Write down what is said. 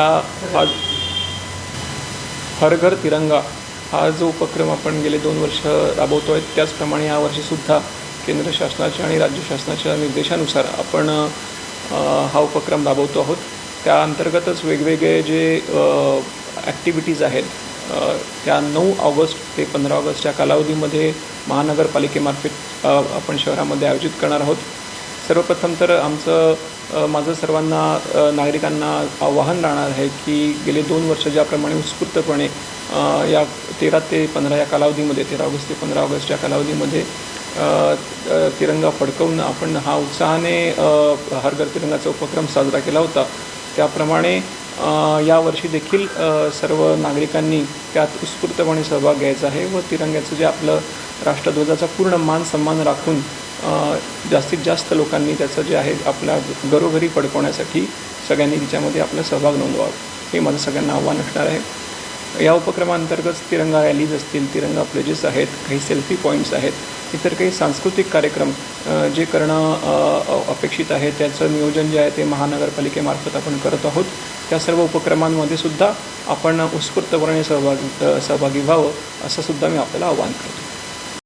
हा हर घर तिरंगा हा जो उपक्रम आपण गेले दोन वर्ष राबवतो आहे त्याचप्रमाणे यावर्षीसुद्धा केंद्र शासनाच्या आणि राज्य शासनाच्या निर्देशानुसार आपण हा उपक्रम राबवतो आहोत. त्या अंतर्गतच वेगवेगळे जे ॲक्टिव्हिटीज आहेत त्या नऊ ऑगस्ट ते पंधरा ऑगस्टच्या कालावधीमध्ये महानगरपालिकेमार्फत आपण शहरामध्ये आयोजित करणार आहोत. सर्वप्रथम तर आमचं माझं सर्वांना नागरिकांना आवाहन राहणार आहे की गेले दोन वर्ष ज्याप्रमाणे उत्स्फूर्तपणे या तेरा ते पंधरा या कालावधीमध्ये तेरा ऑगस्ट ते पंधरा ऑगस्ट या कालावधीमध्ये तिरंगा फडकवून आपण हा उत्साहाने हर घर तिरंगाचा उपक्रम साजरा केला होता. त्याप्रमाणे यावर्षी देखील सर्व नागरिकांनी त्यात उत्स्फूर्तपणे सहभाग घ्यायचा आहे व तिरंग्याचं जे आपलं राष्ट्रध्वजाचा पूर्ण मान सन्मान राखून जास्तीत जास्त लोकांनी त्याचं जे आहे आपल्या घरोघरी पडकवण्यासाठी सगळ्यांनी तिच्यामध्ये आपला सहभाग नोंदवावा. हे माझं सगळ्यांना आव्हान असणार आहे. या उपक्रमांतर्गत तिरंगा रॅलीज असतील तिरंगा प्लेजेस आहेत काही सेल्फी पॉईंट्स आहेत इतर काही सांस्कृतिक कार्यक्रम जे करणं अपेक्षित आहे त्याचं नियोजन जे आहे ते महानगरपालिकेमार्फत आपण करत आहोत. त्या सर्व उपक्रमांमध्ये सुद्धा आपण उत्स्फूर्तपणे सहभागी सहभागी व्हावं असं सुद्धा मी आपल्याला आवाहन करतो.